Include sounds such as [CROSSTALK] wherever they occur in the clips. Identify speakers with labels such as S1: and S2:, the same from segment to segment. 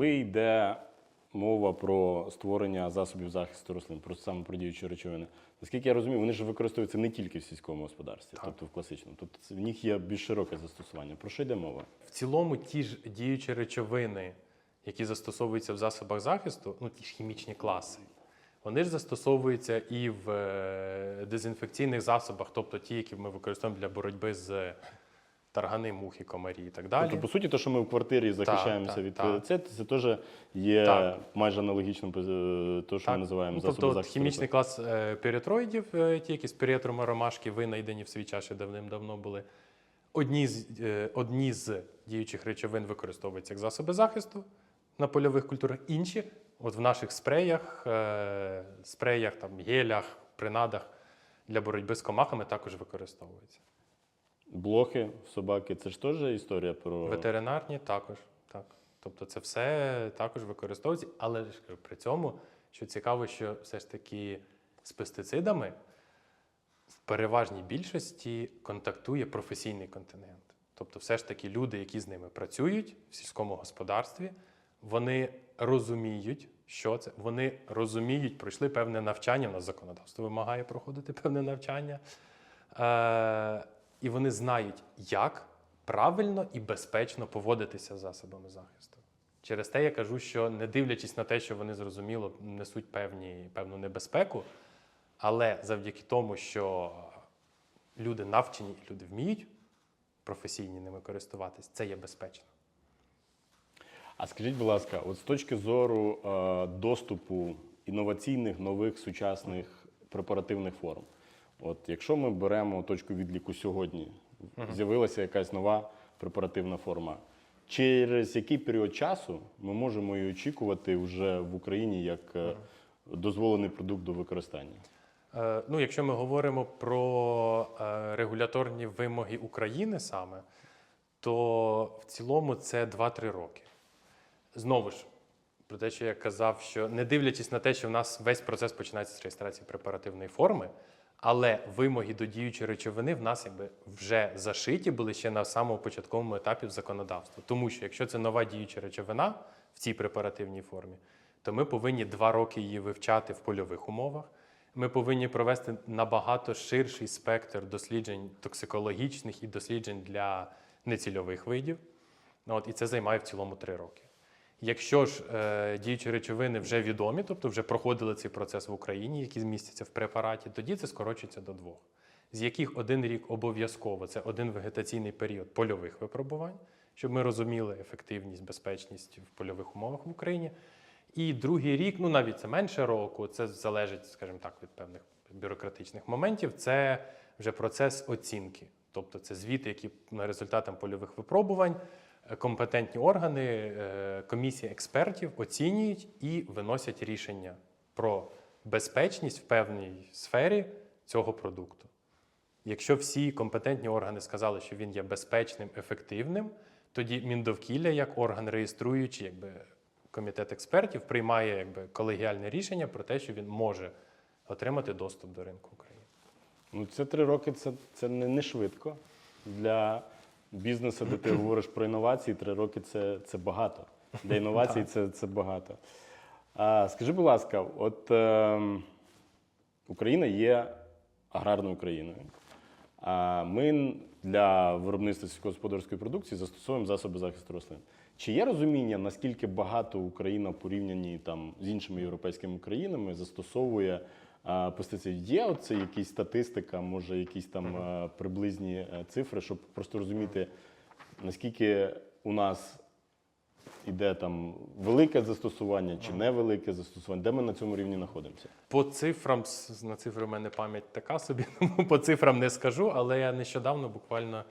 S1: коли йде мова про створення засобів захисту рослин, про саме про діючі речовини, наскільки я розумію, вони ж використовуються не тільки в сільському господарстві, тобто в класичному. Тобто в них є більш широке застосування. Про що йде мова?
S2: В цілому ті ж діючі речовини, які застосовуються в засобах захисту, ну ті ж хімічні класи, вони ж застосовуються і в е, дезінфекційних засобах, тобто ті, які ми використовуємо для боротьби з таргани, мухи, комарі і так далі.
S1: Тобто, по суті, те, що ми в квартирі захищаємося
S2: так,
S1: від
S2: так.
S1: це, це теж є
S2: Так.
S1: майже аналогічним то, що ми називаємо
S2: ну,
S1: засоби
S2: тобто,
S1: захисту.
S2: хімічний клас е, перетроїдів, е, ті, які з перетрума ромашки винайдені в свій час ще давним-давно були. Одні з, е, одні з діючих речовин використовуються як засоби захисту на польових культурах, інші от в наших спреях, е, спреях, там, гелях, принадах для боротьби з комахами також використовуються.
S1: Блохи, собаки це ж теж історія про
S2: Ветеринарні також. Так. Тобто це все також використовується, але ж при цьому, що цікаво, що все ж таки з пестицидами в переважній більшості контактує професійний контингент. Тобто, все ж таки люди, які з ними працюють в сільському господарстві, вони розуміють, що це. Вони розуміють, пройшли певне навчання. У нас законодавство вимагає проходити певне навчання. І вони знають, як правильно і безпечно поводитися з засобами захисту. Через те я кажу, що не дивлячись на те, що вони зрозуміло несуть певні, певну небезпеку, але завдяки тому, що люди навчені і люди вміють професійні ними користуватись, це є безпечно.
S1: А скажіть, будь ласка, от з точки зору е, доступу інноваційних нових сучасних препаративних форм, от якщо ми беремо точку відліку сьогодні, з'явилася якась нова препаративна форма. Через який період часу ми можемо її очікувати вже в Україні як е, дозволений продукт до використання?
S2: Е, Ну, якщо ми говоримо про е, регуляторні вимоги України саме, то в цілому це 2-3 роки. Знову ж, про те, що я казав, що не дивлячись на те, що в нас весь процес починається з реєстрації препаративної форми, але вимоги до діючої речовини в нас якби вже зашиті були ще на самому початковому етапі в законодавства. Тому що якщо це нова діюча речовина в цій препаративній формі, то ми повинні два роки її вивчати в польових умовах. Ми повинні провести набагато ширший спектр досліджень токсикологічних і досліджень для нецільових видів. От, і це займає в цілому три роки. Якщо ж е, діючі речовини вже відомі, тобто вже проходили цей процес в Україні, які містяться в препараті, тоді це скорочується до двох, з яких один рік обов'язково це один вегетаційний період польових випробувань, щоб ми розуміли ефективність, безпечність в польових умовах в Україні. І другий рік, ну навіть це менше року, це залежить, скажімо так, від певних бюрократичних моментів. Це вже процес оцінки, тобто це звіти, які на результатам польових випробувань компетентні органи, е, комісії експертів оцінюють і виносять рішення про безпечність в певній сфері цього продукту. Якщо всі компетентні органи сказали, що він є безпечним, ефективним, тоді Міндовкілля, як орган реєструючий, якби комітет експертів, приймає якби колегіальне рішення про те, що він може отримати доступ до ринку України.
S1: Ну, це три роки це, це не, не швидко. Для бізнесу, де ти говориш про інновації, три роки це, це багато. Для інновацій це, це багато. А, скажи, будь ласка, от е, Україна є аграрною країною. А ми для виробництва сільськогосподарської продукції застосовуємо засоби захисту рослин. Чи є розуміння, наскільки багато Україна порівнянні там, з іншими європейськими країнами застосовує пестицидів? Є оце якась статистика, може, якісь там приблизні е, цифри, щоб просто розуміти, наскільки у нас іде там велике застосування чи невелике застосування, де ми на цьому рівні знаходимося?
S2: По цифрам, на цифри в мене пам'ять така собі, [LAUGHS] тому по цифрам не скажу, але я нещодавно буквально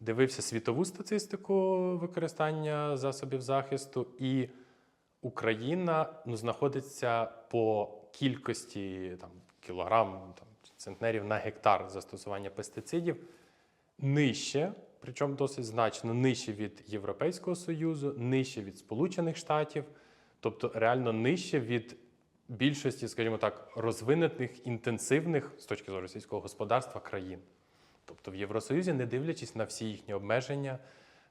S2: дивився світову статистику використання засобів захисту, і Україна ну, знаходиться по кількості там, кілограм, там, центнерів на гектар застосування пестицидів нижче, причому досить значно нижче від Європейського Союзу, нижче від Сполучених Штатів, тобто реально нижче від більшості, скажімо так, розвинених, інтенсивних з точки зору сільського господарства країн. Тобто в Євросоюзі, не дивлячись на всі їхні обмеження,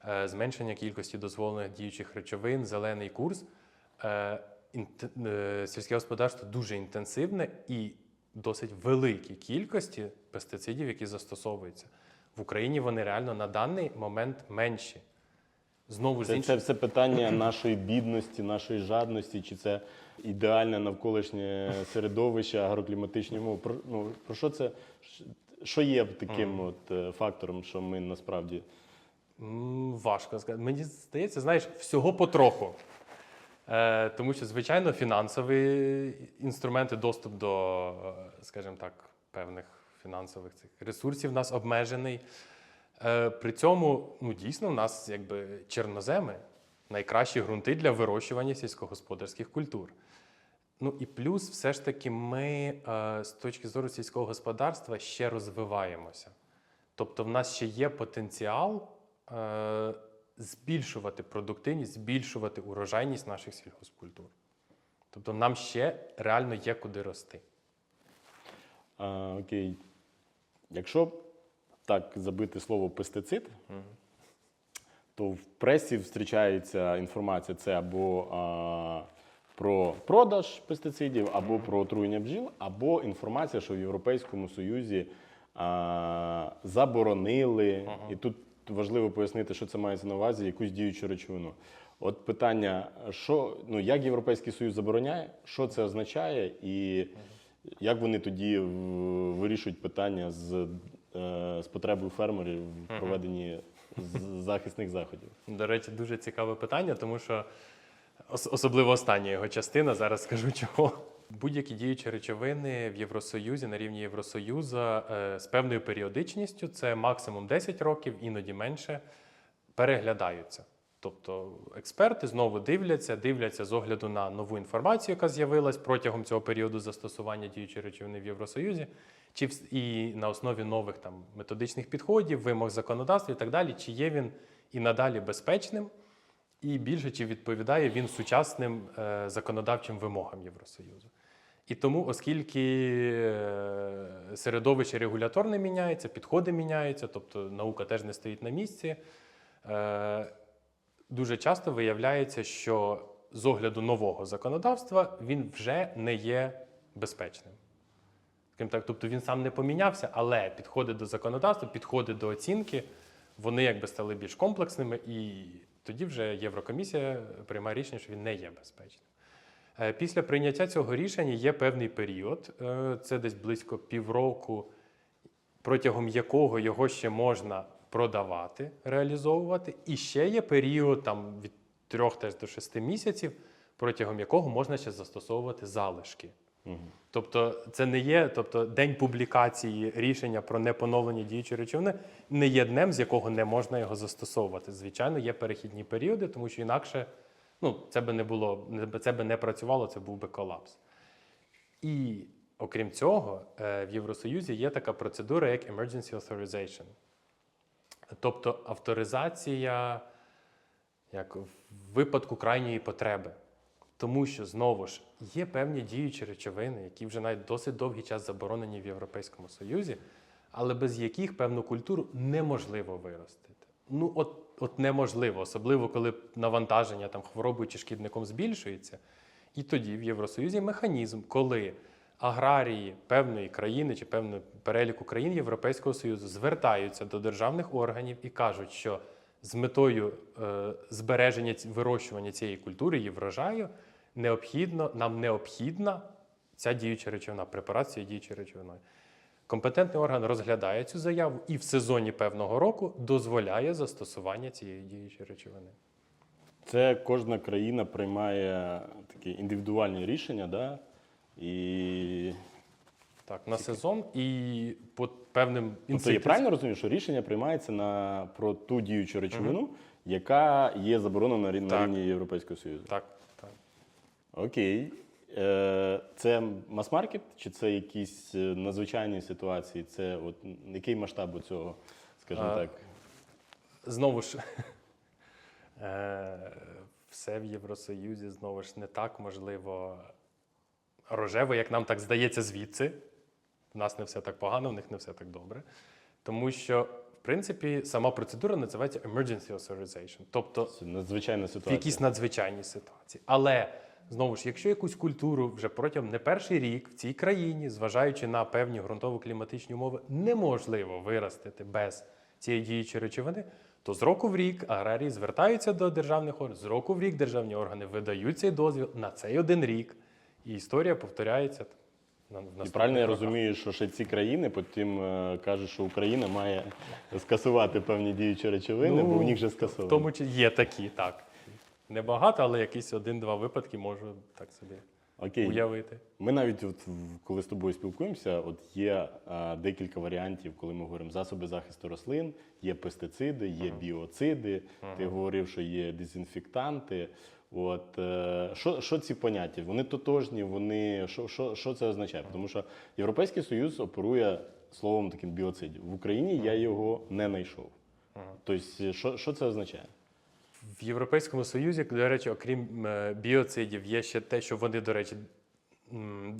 S2: е, зменшення кількості дозволених діючих речовин, зелений курс. Е, Сільське господарство дуже інтенсивне і досить великій кількості пестицидів, які застосовуються. В Україні вони реально на даний момент менші. Знову ж
S1: Це, це все питання нашої бідності, нашої жадності, чи це ідеальне навколишнє середовище, агрокліматичні умови. Про, ну, про що це? Що є таким от, е, фактором, що ми насправді.
S2: Важко сказати. Мені здається, знаєш, всього потроху. Е, тому що, звичайно, фінансові інструменти, доступ до, е, скажімо так, певних фінансових цих ресурсів в нас обмежений. Е, при цьому, ну, дійсно, в нас якби чорноземи найкращі ґрунти для вирощування сільськогосподарських культур. Ну і плюс, все ж таки, ми з точки зору сільського господарства ще розвиваємося. Тобто, в нас ще є потенціал збільшувати продуктивність, збільшувати урожайність наших сільгоспкультур. Тобто, нам ще реально є куди рости.
S1: А, окей. Якщо так забити слово пестицид, то в пресі зустрічається інформація це або а, про продаж пестицидів, або про отруєння бджіл, або інформація, що в Європейському Союзі а, заборонили. І тут важливо пояснити, що це мається на увазі, якусь діючу речовину. От питання, що ну як Європейський Союз забороняє, що це означає, і як вони тоді вирішують питання з, е, з потребою фермерів в проведенні захисних заходів?
S2: До речі, дуже цікаве питання, тому що особливо остання його частина, зараз скажу чого. Будь-які діючі речовини в Євросоюзі на рівні Євросоюзу е, з певною періодичністю, це максимум 10 років, іноді менше, переглядаються. Тобто експерти знову дивляться, дивляться з огляду на нову інформацію, яка з'явилась протягом цього періоду застосування діючої речовини в Євросоюзі, чи і на основі нових там методичних підходів, вимог законодавства і так далі, чи є він і надалі безпечним, і більше чи відповідає він сучасним е, законодавчим вимогам Євросоюзу. І тому, оскільки е, середовище регуляторне міняється, підходи міняються, тобто наука теж не стоїть на місці, е, дуже часто виявляється, що з огляду нового законодавства він вже не є безпечним. Так, тобто він сам не помінявся, але підходи до законодавства, підходи до оцінки, вони якби стали більш комплексними, і тоді вже Єврокомісія приймає рішення, що він не є безпечним. Е, Після прийняття цього рішення є певний період, е, це десь близько півроку, протягом якого його ще можна продавати, реалізовувати. І ще є період там, від 3 теж до 6 місяців, протягом якого можна ще застосовувати залишки. Тобто, це не є, тобто день публікації рішення про непоновлення діючої речовини не є днем, з якого не можна його застосовувати. Звичайно, є перехідні періоди, тому що інакше ну, це би не було, це би не працювало, це був би колапс. І окрім цього, е, в Євросоюзі є така процедура, як Emergency Authorization. Тобто авторизація як в випадку крайньої потреби. Тому що знову ж є певні діючі речовини, які вже навіть досить довгий час заборонені в Європейському Союзі, але без яких певну культуру неможливо виростити. Ну, от, от неможливо, особливо коли навантаження там хворобою чи шкідником збільшується. І тоді в Євросоюзі механізм, коли аграрії певної країни чи певного переліку країн Європейського Союзу звертаються до державних органів і кажуть, що з метою е, збереження вирощування цієї культури і врожаю необхідно, нам необхідна ця діюча речовина, препарат з цією речовиною. Компетентний орган розглядає цю заяву і в сезоні певного року дозволяє застосування цієї діючої речовини.
S1: Це кожна країна приймає такі індивідуальні рішення, да? і
S2: Так, на сезон і по певним
S1: тобто я правильно розумію, що рішення приймається на, про ту діючу речовину, яка є заборонена на рівні Європейського Союзу.
S2: Так, так.
S1: Окей. Е, Це мас-маркет, чи це якісь е, надзвичайні ситуації? Це от який масштаб у цього, скажімо
S2: А,
S1: так?
S2: Знову ж, [LAUGHS] е, все в Євросоюзі знову ж не так можливо рожево, як нам так здається звідси. В нас не все так погано, в них не все так добре. Тому що, в принципі, сама процедура називається emergency authorization, тобто
S1: надзвичайна
S2: в
S1: ситуація.
S2: якійсь надзвичайній ситуації. Але знову ж, якщо якусь культуру вже протягом не перший рік в цій країні, зважаючи на певні ґрунтово-кліматичні умови, неможливо виростити без цієї діючої речовини, то з року в рік аграрії звертаються до державних органів, з року в рік державні органи видають цей дозвіл на цей один рік, і історія повторяється.
S1: І правильно я розумію, що ще ці країни потім е, кажуть, що Україна має скасувати певні діючі речовини, бо в них вже
S2: В тому чи є такі, так. Небагато, але якісь один-два випадки можу так собі
S1: Окей.
S2: уявити.
S1: Ми навіть, от, коли з тобою спілкуємося, от є а, декілька варіантів, коли ми говоримо засоби захисту рослин, є пестициди, є біоциди. Ти говорив, що є дезінфектанти. От е, що, що ці поняття? Вони тотожні, вони що, що, що це означає? Тому що Європейський Союз оперує словом таким біоцидів. В Україні я його не знайшов. Тобто, що, що це означає?
S2: В Європейському Союзі, до речі, окрім е, біоцидів, є ще те, що вони, до речі,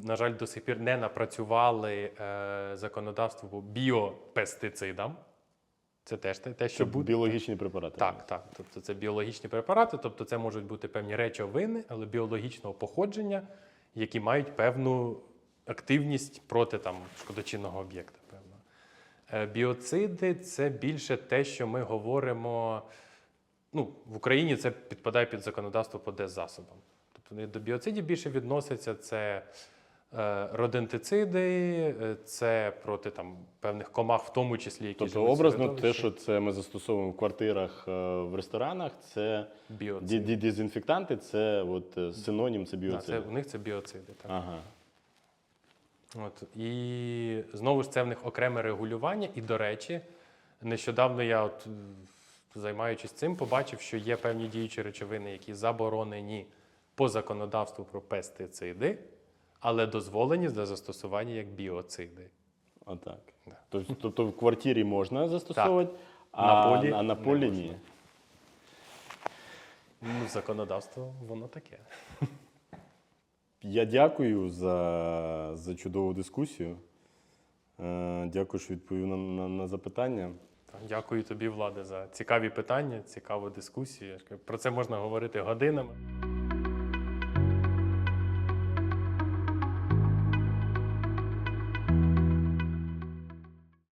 S2: на жаль, до сих пір не напрацювали е, законодавство по біопестицидам. Це теж те, те що
S1: Це
S2: буде.
S1: біологічні препарати.
S2: Так, так. Тобто це біологічні препарати, тобто це можуть бути певні речовини, але біологічного походження, які мають певну активність проти там, шкодочинного об'єкта. Певно. Е, Біоциди це більше те, що ми говоримо. Ну, в Україні це підпадає під законодавство по деззасобам. Тобто вони до біоцидів більше відносяться це е, родентициди, е, це проти там, певних комах, в тому числі, які
S1: Тобто,
S2: живуть
S1: образно, те, що це ми застосовуємо в квартирах, е, в ресторанах, це
S2: Біоциди.
S1: ді- ді- дезінфектанти, це от е, синонім, це
S2: Да, це, у них це біоциди. Так.
S1: Ага.
S2: От, і знову ж це в них окреме регулювання. І, до речі, нещодавно я, от, займаючись цим, побачив, що є певні діючі речовини, які заборонені по законодавству про пестициди, але дозволені для застосування як біоциди.
S1: Отак.
S2: Да.
S1: Тобто, тобто в квартирі можна застосовувати, а
S2: На полі
S1: а на полі ні.
S2: Ну, законодавство воно таке.
S1: Я дякую за, за чудову дискусію. Е, Дякую, що відповів на, на, на запитання.
S2: Дякую тобі, Владе, за цікаві питання, цікаву дискусію. Про це можна говорити годинами.